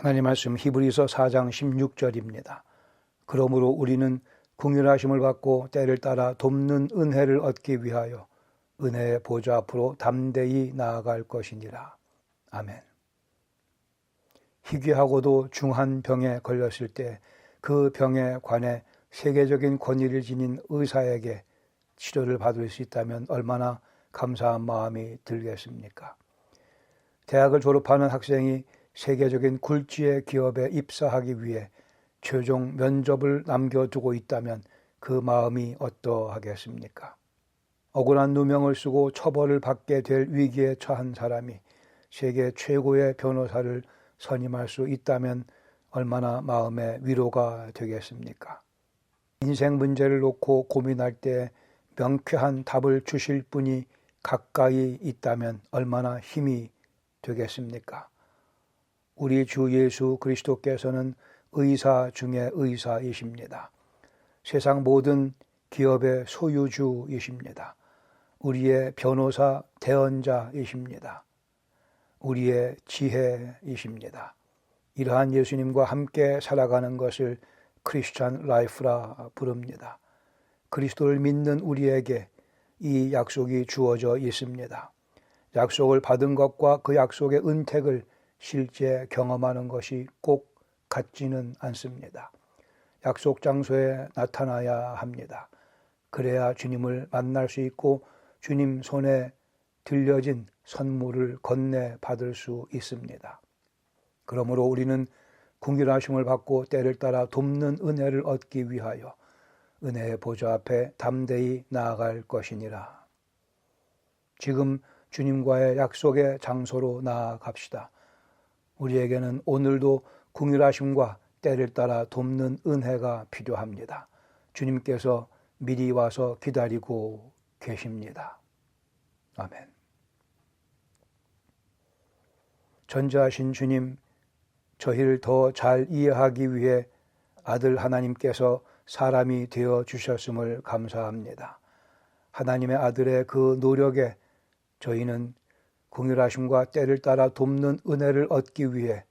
하나님 말씀 히브리서 4장 16절입니다. 그러므로 우리는 궁휼하심을 받고 때를 따라 돕는 은혜를 얻기 위하여 은혜의 보좌 앞으로 담대히 나아갈 것이니라. 아멘. 희귀하고도 중한 병에 걸렸을 때 그 병에 관해 세계적인 권위를 지닌 의사에게 치료를 받을 수 있다면 얼마나 감사한 마음이 들겠습니까? 대학을 졸업하는 학생이 세계적인 굴지의 기업에 입사하기 위해 최종 면접을 남겨두고 있다면 그 마음이 어떠하겠습니까? 억울한 누명을 쓰고 처벌을 받게 될 위기에 처한 사람이 세계 최고의 변호사를 선임할 수 있다면 얼마나 마음의 위로가 되겠습니까? 인생 문제를 놓고 고민할 때 명쾌한 답을 주실 분이 가까이 있다면 얼마나 힘이 되겠습니까? 우리 주 예수 그리스도께서는 의사 중에 의사이십니다. 세상 모든 기업의 소유주이십니다. 우리의 변호사 대언자이십니다. 우리의 지혜이십니다. 이러한 예수님과 함께 살아가는 것을 크리스찬 라이프라 부릅니다. 그리스도를 믿는 우리에게 이 약속이 주어져 있습니다. 약속을 받은 것과 그 약속의 은택을 실제 경험하는 것이 꼭 같지는 않습니다. 약속 장소에 나타나야 합니다. 그래야 주님을 만날 수 있고 주님 손에 들려진 선물을 건네 받을 수 있습니다. 그러므로 우리는 궁휼하심을 받고 때를 따라 돕는 은혜를 얻기 위하여 은혜의 보좌 앞에 담대히 나아갈 것이니라. 지금 주님과의 약속의 장소로 나아갑시다. 우리에게는 오늘도 궁휼하심과 때를 따라 돕는 은혜가 필요합니다. 주님께서 미리 와서 기다리고 계십니다. 아멘. 전자하신 주님, 저희를 더 잘 이해하기 위해 아들 하나님께서 사람이 되어 주셨음을 감사합니다. 하나님의 아들의 그 노력에 저희는 궁휼하심과 때를 따라 돕는 은혜를 얻기 위해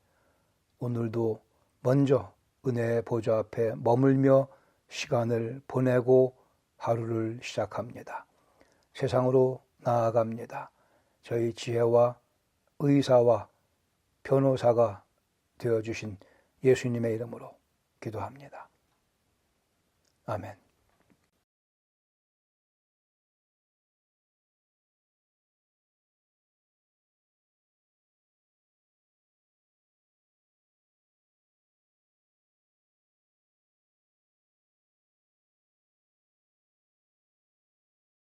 오늘도 먼저 은혜의 보좌 앞에 머물며 시간을 보내고 하루를 시작합니다. 세상으로 나아갑니다. 저희 지혜와 의사와 변호사가 되어 주신 예수님의 이름으로 기도합니다. 아멘.